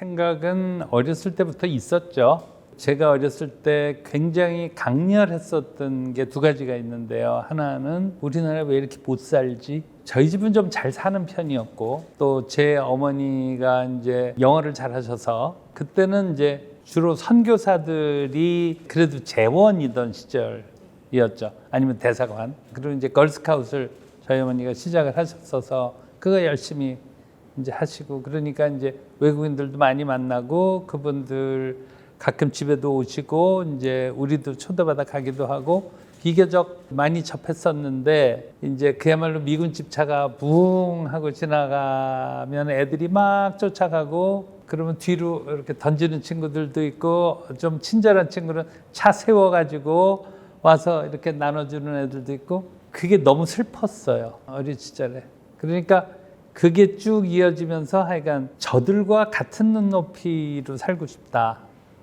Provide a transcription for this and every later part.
생각은 어렸을 때부터 있었죠. 제가 어렸을 때 굉장히 강렬했었던 게 두 가지가 있는데요. 하나는 우리나라 왜 이렇게 못 살지? 저희 집은 좀 잘 사는 편이었고 또 제 어머니가 이제 영어를 잘하셔서 그때는 이제 주로 선교사들이 그래도 재원이던 시절이었죠. 아니면 대사관. 그리고 이제 걸스카웃을 저희 어머니가 시작을 하셨어서 그거 열심히 이제 하시고 그러니까 이제 외국인들도 많이 만나고 그분들 가끔 집에도 오시고 이제 우리도 초대받아 가기도 하고 비교적 많이 접했었는데 이제 그야말로 미군 집차가 붕 하고 지나가면 애들이 막 쫓아가고 그러면 뒤로 이렇게 던지는 친구들도 있고 좀 친절한 친구는 차 세워 가지고 와서 이렇게 나눠주는 애들도 있고 그게 너무 슬펐어요 어린 시절에. 그러니까 그게 쭉 이어지면서 하여간 저들과 같은 눈높이로 살고 싶다.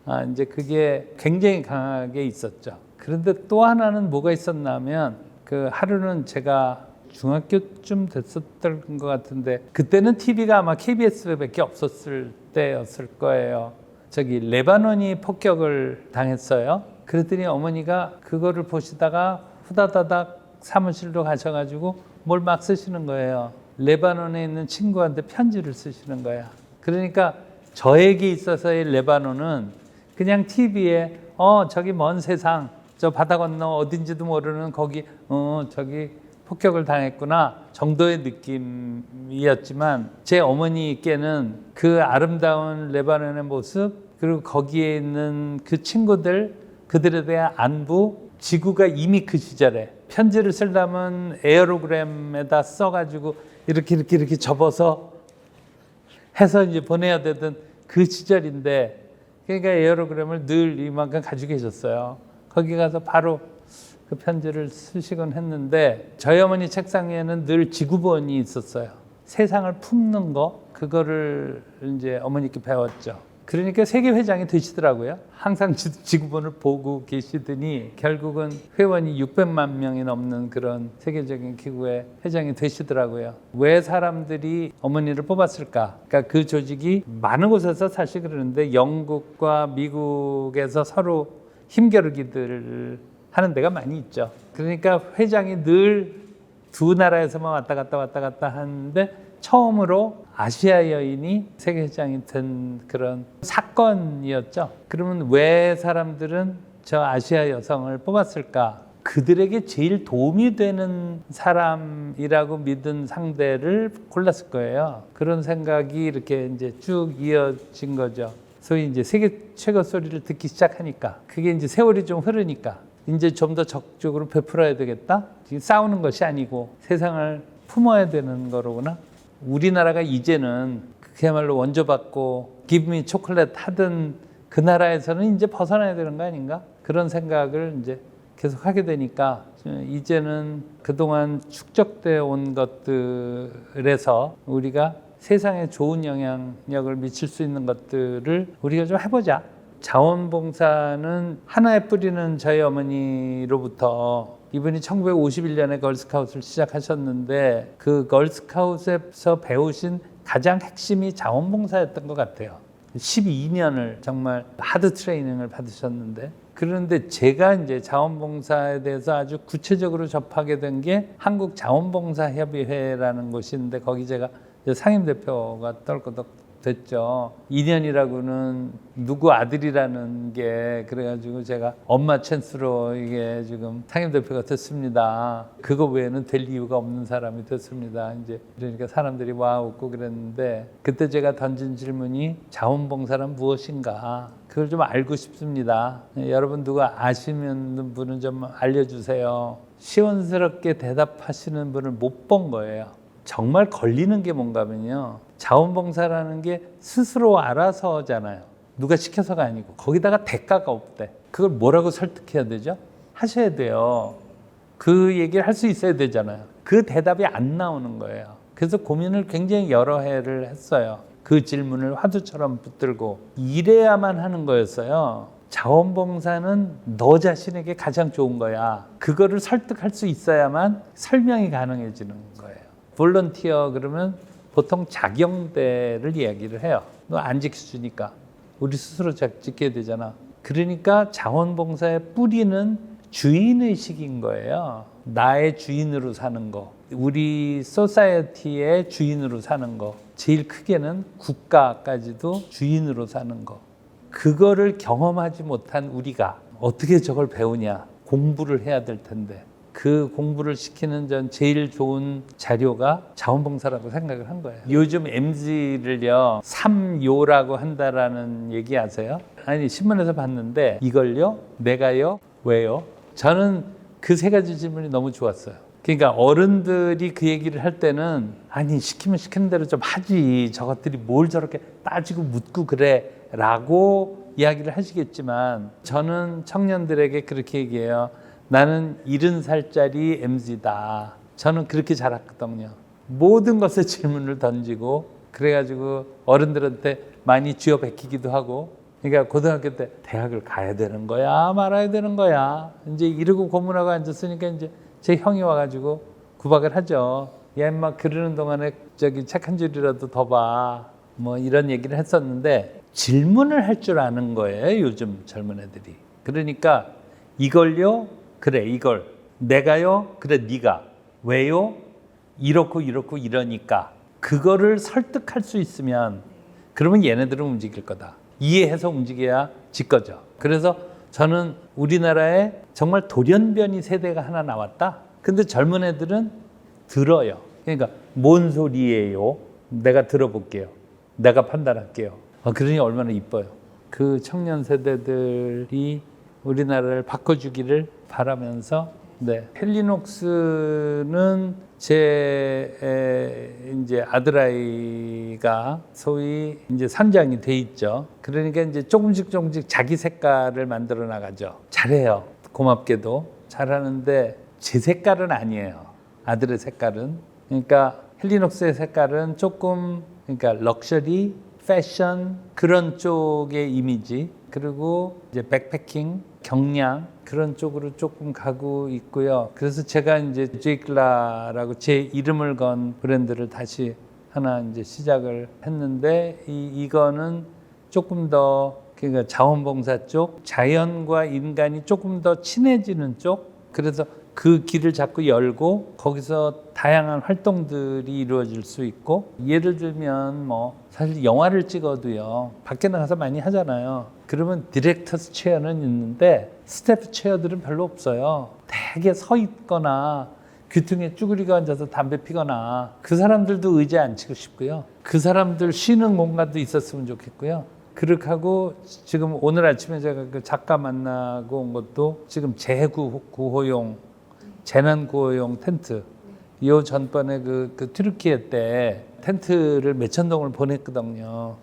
아, 이제 그게 굉장히 강하게 있었죠. 그런데 또 하나는 뭐가 있었냐면 그 하루는 제가 중학교쯤 됐었던 것 같은데 그때는 TV가 아마 KBS밖에 없었을 때였을 거예요. 저기 레바논이 폭격을 당했어요. 그랬더니 어머니가 그거를 보시다가 후다다닥 사무실로 가셔가지고 뭘 막 쓰시는 거예요. 레바논에 있는 친구한테 편지를 쓰시는 거야. 그러니까 저에게 있어서의 레바논은 그냥 TV에 어 저기 먼 세상 저 바다 건너 어딘지도 모르는 거기 어 저기 폭격을 당했구나 정도의 느낌이었지만 제 어머니께는 그 아름다운 레바논의 모습 그리고 거기에 있는 그 친구들 그들에 대한 안부 지구가 이미 그 시절에 편지를 쓰려면 에어로그램에다 써가지고 이렇게 이렇게 이렇게 접어서 해서 이제 보내야 되던 그 시절인데 그러니까 에어로그램을 늘 이만큼 가지고 계셨어요. 거기 가서 바로 그 편지를 쓰시곤 했는데 저희 어머니 책상 위에는 늘 지구본이 있었어요. 세상을 품는 거 그거를 이제 어머니께 배웠죠. 그러니까 세계 회장이 되시더라고요. 항상 지- 지구본을 보고 계시더니 결국은 회원이 600만 명이 넘는 그런 세계적인 기구의 회장이 되시더라고요. 왜 사람들이 어머니를 뽑았을까? 그러니까 그 조직이 많은 곳에서 사실 그러는데 영국과 미국에서 서로 힘겨루기들을 하는 데가 많이 있죠. 그러니까 회장이 늘 두 나라에서만 왔다 갔다 왔다 갔다 하는데 처음으로 아시아 여인이 세계 회장이 된 그런 사건이었죠. 그러면 왜 사람들은 저 아시아 여성을 뽑았을까? 그들에게 제일 도움이 되는 사람이라고 믿은 상대를 골랐을 거예요. 그런 생각이 이렇게 이제 쭉 이어진 거죠. 소위 이제 세계 최고 소리를 듣기 시작하니까 그게 이제 세월이 좀 흐르니까 이제 좀 더 적극적으로 베풀어야 되겠다. 지금 싸우는 것이 아니고 세상을 품어야 되는 거로구나. 우리나라가 이제는 그야말로 원조받고 기브미 초콜릿 하던 그 나라에서는 이제 벗어나야 되는 거 아닌가? 그런 생각을 이제 계속 하게 되니까 이제는 그동안 축적돼 온 것들에서 우리가 세상에 좋은 영향력을 미칠 수 있는 것들을 우리가 좀 해보자. 자원봉사는 하나의 뿌리는 저희 어머니로부터 이분이 1951년에 걸스카웃을 시작하셨는데 그 걸스카웃에서 배우신 가장 핵심이 자원봉사였던 것 같아요. 12년을 정말 하드 트레이닝을 받으셨는데 그런데 제가 이제 자원봉사에 대해서 아주 구체적으로 접하게 된 게 한국 자원봉사협의회라는 곳인데 거기 제가 상임 대표가 떨거덕 됐죠. 2년이라고는 누구 아들이라는 게 그래가지고 제가 엄마 찬스로 이게 지금 상임 대표가 됐습니다. 그거 외에는 될 이유가 없는 사람이 됐습니다. 이제 그러니까 사람들이 와 웃고 그랬는데 그때 제가 던진 질문이 자원봉사란 무엇인가? 그걸 좀 알고 싶습니다. 네, 여러분 누가 아시는 분은 좀 알려주세요. 시원스럽게 대답하시는 분을 못 본 거예요. 정말 걸리는 게 뭔가면요. 자원봉사라는 게 스스로 알아서잖아요. 누가 시켜서가 아니고 거기다가 대가가 없대. 그걸 뭐라고 설득해야 되죠? 하셔야 돼요. 그 얘기를 할 수 있어야 되잖아요. 그 대답이 안 나오는 거예요. 그래서 고민을 굉장히 여러 해를 했어요. 그 질문을 화두처럼 붙들고 이래야만 하는 거였어요. 자원봉사는 너 자신에게 가장 좋은 거야. 그거를 설득할 수 있어야만 설명이 가능해지는 거예요. 볼런티어 그러면 보통 자경대를 이야기를 해요. 너 안 지켜주니까 우리 스스로 자- 지켜야 되잖아. 그러니까 자원봉사의 뿌리는 주인의식인 거예요. 나의 주인으로 사는 거. 우리 소사이어티의 주인으로 사는 거. 제일 크게는 국가까지도 주인으로 사는 거. 그거를 경험하지 못한 우리가 어떻게 저걸 배우냐? 공부를 해야 될 텐데. 그 공부를 시키는 전 제일 좋은 자료가 자원봉사라고 생각을 한 거예요. 요즘 MZ를요, 삼요라고 한다라는 얘기 아세요? 아니, 신문에서 봤는데 이걸요, 내가요, 왜요? 저는 그 세 가지 질문이 너무 좋았어요. 그러니까 어른들이 그 얘기를 할 때는 아니 시키면 시키는 대로 좀 하지 저것들이 뭘 저렇게 따지고 묻고 그래 라고 이야기를 하시겠지만 저는 청년들에게 그렇게 얘기해요. 나는 70살짜리 MZ다. 저는 그렇게 자랐거든요. 모든 것에 질문을 던지고 그래가지고 어른들한테 많이 쥐어 베끼기도 하고 그러니까 고등학교 때 대학을 가야 되는 거야 말아야 되는 거야 이제 이러고 고문하고 앉았으니까 이제 제 형이 와가지고 구박을 하죠. 야 임마 그러는 동안에 저기 책 한 줄이라도 더 봐. 뭐 이런 얘기를 했었는데 질문을 할 줄 아는 거예요 요즘 젊은 애들이. 그러니까 이걸요 그래 이걸 내가요 그래 네가 왜요 이렇고 이렇고 이러니까 그거를 설득할 수 있으면 그러면 얘네들은 움직일 거다. 이해해서 움직여야 지 거죠. 그래서 저는 우리나라에 정말 돌연변이 세대가 하나 나왔다. 근데 젊은 애들은 들어요. 그러니까 뭔 소리예요? 내가 들어볼게요. 내가 판단할게요. 어, 그러니 얼마나 이뻐요. 그 청년 세대들이 우리나라를 바꿔주기를 바라면서 네 헬리녹스는 제 에, 이제 아들아이가 소위 이제 산장이 돼 있죠. 그러니까 이제 조금씩 조금씩 자기 색깔을 만들어 나가죠. 잘해요. 고맙게도 잘하는데 제 색깔은 아니에요. 아들의 색깔은 그러니까 헬리녹스의 색깔은 조금 그러니까 럭셔리, 패션 그런 쪽의 이미지 그리고 이제 백패킹, 경량 그런 쪽으로 조금 가고 있고요. 그래서 제가 이제 제이클라라고 제 이름을 건 브랜드를 다시 하나 이제 시작을 했는데 이 이거는 조금 더 그러니까 자원봉사 쪽, 자연과 인간이 조금 더 친해지는 쪽. 그래서 그 길을 자꾸 열고 거기서 다양한 활동들이 이루어질 수 있고 예를 들면 뭐 사실 영화를 찍어도요 밖에 나가서 많이 하잖아요. 그러면 디렉터스 체어는 있는데 스태프 체어들은 별로 없어요. 되게 서 있거나 귀퉁이에 쭈그리고 앉아서 담배 피거나 그 사람들도 의자에 앉히고 싶고요. 그 사람들 쉬는 공간도 있었으면 좋겠고요. 그렇게 하고 지금 오늘 아침에 제가 그 작가 만나고 온 것도 지금 재구호용 재난구호용 텐트. 요 전번에 그, 그 튀르키예 때 텐트를 몇천 동을 보냈거든요.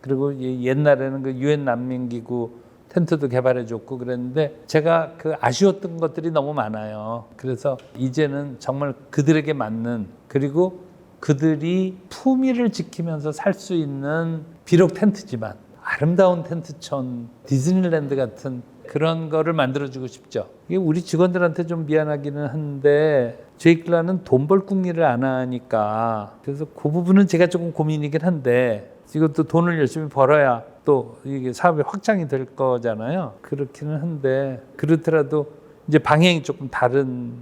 그리고 이 옛날에는 그 유엔 난민기구 텐트도 개발해 줬고 그랬는데 제가 그 아쉬웠던 것들이 너무 많아요. 그래서 이제는 정말 그들에게 맞는 그리고 그들이 품위를 지키면서 살 수 있는 비록 텐트지만 아름다운 텐트촌 디즈니랜드 같은 그런 거를 만들어주고 싶죠. 이게 우리 직원들한테 좀 미안하기는 한데 제이클라는 돈 벌 궁리를 안 하니까 그래서 그 부분은 제가 조금 고민이긴 한데 이것도 돈을 열심히 벌어야 또 이게 사업이 확장이 될 거잖아요. 그렇기는 한데 그렇더라도 이제 방향이 조금 다른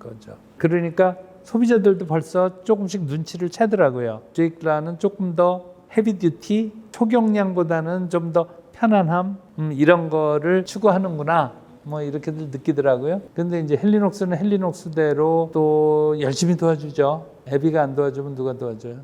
거죠. 그러니까 소비자들도 벌써 조금씩 눈치를 채더라고요. 제이클라는 조금 더 헤비 듀티, 초경량보다는 좀더 편안함 음, 이런 거를 추구하는구나. 뭐 이렇게들 느끼더라고요. 근데 이제 헬리녹스는 헬리녹스대로 또 열심히 도와주죠. 애비가 안 도와주면 누가 도와줘요?